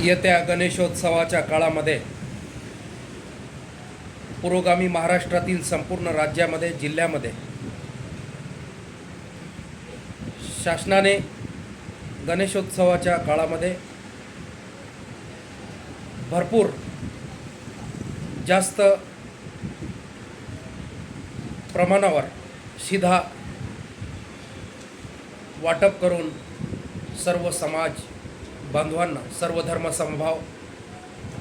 येत्या गणेशोत्सवाच्या काळामध्ये पुरोगामी महाराष्ट्रातील संपूर्ण राज्यामध्ये जिल्ह्यामध्ये शासनाने गणेशोत्सवाच्या काळामध्ये भरपूर जास्त प्रमाणावर शिधा वाटप करून सर्व समाज बांधवांना सर्वधर्म समभाव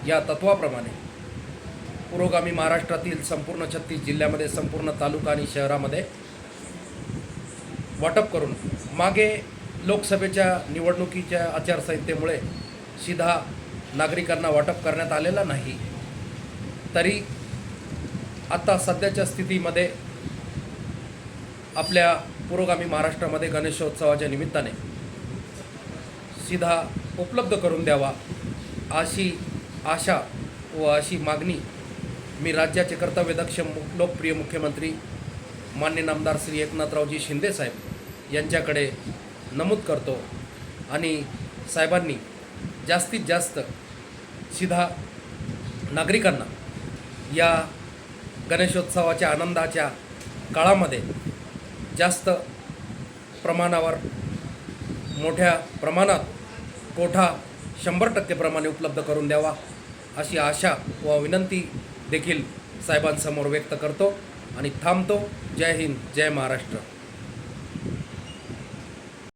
या तत्वाप्रमाणे पुरोगामी महाराष्ट्रातील संपूर्ण छत्तीस जिल्ह्यामध्ये संपूर्ण तालुका आणि शहरामध्ये वाटप करून मागे लोकसभेच्या निवडणुकीच्या आचारसंहितेमुळे सीधा नागरिकांना वाटप करण्यात आलेला नाही तरी आता सध्याच्या स्थितीमध्ये आपल्या पुरोगामी महाराष्ट्रामध्ये गणेशोत्सवाच्या निमित्ताने सीधा उपलब्ध करून द्यावा अशी आशा व अशी मागणी मी राज्याचे कर्तव्यदक्ष लोकप्रिय मुख्यमंत्री मान्य नामदार श्री एकनाथरावजी शिंदेसाहेब यांच्याकडे नमूद करतो आणि साहेबांनी जास्तीत जास्त सीधा नागरिकांना या गणेशोत्सवाच्या आनंदाच्या काळामध्ये जास्त प्रमाणावर मोठ्या प्रमाणात कोठा शंभर टक्केप्रमाणे उपलब्ध करून द्यावा अशी आशा व विनंती देखील साहेबांसमोर व्यक्त करतो आणि थांबतो. जय हिंद जय महाराष्ट्र.